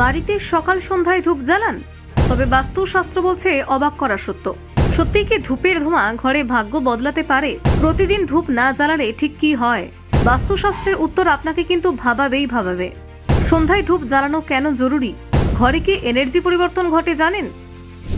বাড়িতে সকাল সন্ধ্যায় ধূপ জ্বালান? তবে বাস্তুশাস্ত্র বলছে অবাক করা সত্য। সত্যিই কি ধূপের ধোঁয়া ঘরে ভাগ্য বদলাতে পারে? প্রতিদিন ধূপ না জ্বালালে ঠিক কি হয়? বাস্তুশাস্ত্রের উত্তর আপনাকে কিন্তু ভাবাবেই ভাবাবে। সন্ধ্যায় ধূপ জ্বালানো কেন জরুরি? ঘরে কি এনার্জি পরিবর্তন ঘটে জানেন?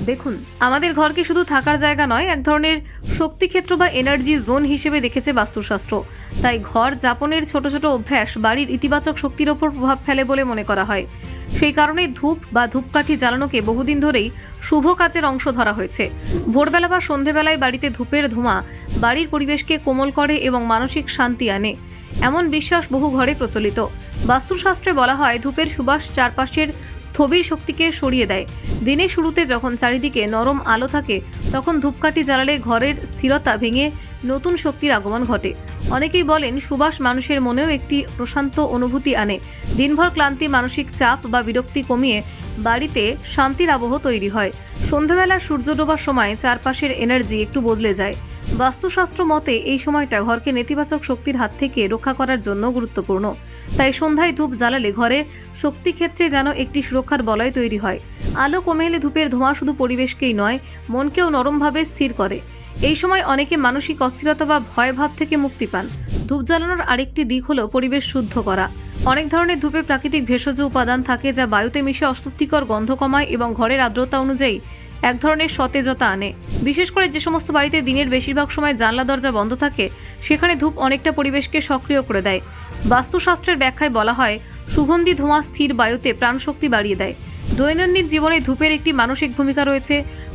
দেখুন, আমাদের ঘরকে শুধু থাকার জায়গা নয়, এক ধরনের শক্তিক্ষেত্র বা এনার্জি জোন হিসেবে দেখেছে বাস্তুশাস্ত্র। তাই ঘর যাপনের ছোট ছোট অভ্যাস বাড়ির ইতিবাচক শক্তির ওপর প্রভাব ফেলে বলে মনে করা হয়। সেই কারণে ধূপ বা ধূপকাঠি জ্বালানোকে বহুদিন ধরেই শুভ কাজের অংশ ধরা হয়েছে। ভোরবেলা বা সন্ধেবেলায় বাড়িতে ধূপের ধোঁয়া বাড়ির পরিবেশকে কোমল করে এবং মানসিক শান্তি আনে। এমন বিশ্বাস বহু ঘরে প্রচলিত। বাস্তুশাস্ত্রে বলা হয়, ধূপের সুবাস চারপাশের স্থবির শক্তিকে সরিয়ে দেয়। দিনের শুরুতে যখন চারিদিকে নরম আলো থাকে, তখন ধূপকাঠি জ্বালালে ঘরের স্থিরতা ভেঙে নতুন শক্তির আগমন ঘটে। অনেকেই বলেন সুবাস মানুষের মনেও একটি প্রশান্ত অনুভূতি আনে। দিনভর ক্লান্তি, মানসিক চাপ বা বিরক্তি কমিয়ে বাড়িতে শান্তির আবহ তৈরি হয়। সন্ধ্যাবেলা সূর্য ডোবার সময় চারপাশের এনার্জি একটু বদলে যায়। বাস্তুশাস্ত্র মতে, এই সময়টা ঘরকে নেতিবাচক শক্তির হাত থেকে রক্ষা করার জন্য গুরুত্বপূর্ণ। তাই সন্ধ্যায় ধূপ জ্বালালে ঘরে শক্তি ক্ষেত্রে যেন একটি সুরক্ষার বলয় তৈরি হয়। আলো কমে এলে ধূপের ধোঁয়া শুধু পরিবেশকেই নয়, মনকেও নরমভাবে স্থির করে। এই সময় অনেকে মানসিক অস্থিরতা বা ভয় ভাব থেকে মুক্তি পান। ধূপ জ্বালানোর আরেকটি দিক হলো পরিবেশ শুদ্ধ করা। অনেক ধরনের ধূপে প্রাকৃতিক ভেষজ উপাদান থাকে যা বায়ুতে মিশে অস্বস্তিকর গন্ধ কমায় এবং ঘরের আর্দ্রতা অনুযায়ী এক ধরনের সতেজতা আনে। বিশেষ করে যে সমস্ত বাড়িতে দিনের বেশিরভাগ সময় জানলা দরজা বন্ধ থাকে, সেখানে ধূপ অনেকটা পরিবেশকে সক্রিয় করে দেয়। বাস্তুশাস্ত্রের ব্যাখ্যায় বলা হয়, সুগন্ধি ধোঁয়া স্থির বায়ুতে প্রাণশক্তি বাড়িয়ে দেয়। দৈনন্দিন জীবনে ধূপের একটি মানসিক ভূমিকা রয়েছে।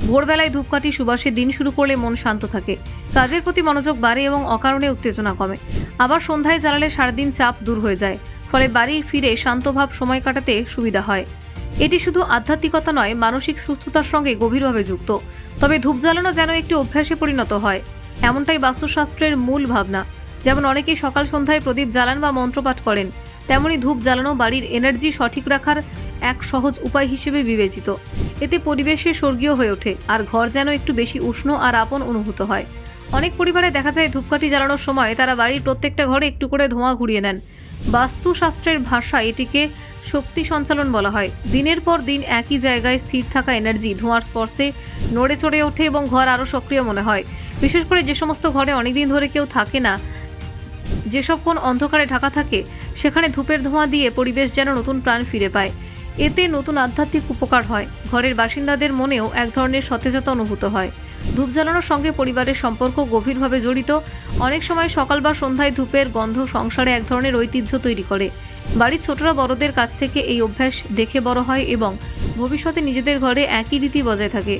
ভোরবেলায় ধূপকাঠি সুবাসে দিন শুরু করলে মন শান্ত থাকে। কাজের প্রতি মনোযোগ বাড়ে এবং অকারণে উত্তেজনা কমে। আবার সন্ধ্যায় জ্বালালে সারাদিন চাপ দূর হয়ে যায়, ফলে বাড়ি ফিরে শান্তভাব সময় কাটাতে সুবিধা হয়। এটি শুধু আধ্যাত্মিকতা নয়, মানসিক সুস্থতার সঙ্গে গভীরভাবে যুক্ত। তবে ধূপ জ্বালানো যেন একটি অভ্যাসে পরিণত হয়, এমনটাই বাস্তুশাস্ত্রের মূল ভাবনা। যেমন অনেকেই সকাল সন্ধ্যায় প্রদীপ জ্বালান বা মন্ত্রপাঠ করেন, তেমনি ধূপ জ্বালানো বাড়ির এনার্জি সঠিক রাখার এক সহজ উপায় হিসেবে বিবেচিত। এতে পরিবেশে স্বর্গীয় হয়ে ওঠে, আর ঘর যেন একটু বেশি উষ্ণ আর আপন অনুভূত হয়। অনেক পরিবারে দেখা যায় ধূপকাঠি জ্বালানোর সময় তারা বাড়ির প্রত্যেকটা ঘরে একটু করে ধোঁয়া ঘুরিয়ে নেন। বাস্তুশাস্ত্রের ভাষায় এটিকে শক্তি সঞ্চালন বলা হয়। দিনের পর দিন একই জায়গায় স্থির থাকা এনার্জি ধোঁয়ার স্পর্শে নড়ে চড়ে ওঠে এবং ঘর আরও সক্রিয় মনে হয়। বিশেষ করে যে সমস্ত ঘরে অনেকদিন ধরে কেউ থাকে না, যেসব কোন অন্ধকারে ঢাকা থাকে, সেখানে ধূপের ধোঁয়া দিয়ে পরিবেশ যেন নতুন প্রাণ ফিরে পায়। এতে নতুন আধ্যাত্মিক উপকার হয়। ঘরের বাসিন্দাদের মনেও এক ধরনের সতেজতা অনুভূত হয়। ধূপ জ্বালানোর সঙ্গে পরিবারের সম্পর্ক গভীরভাবে জড়িত। অনেক সময় সকাল বা সন্ধ্যায় ধূপের গন্ধ সংসারে এক ধরনের ঐতিহ্য তৈরি করে। বাড়ির ছোটরা বড়দের কাছ থেকে এই অভ্যাস দেখে বড় হয় এবং ভবিষ্যতে নিজেদের ঘরে একই রীতি বজায় থাকে।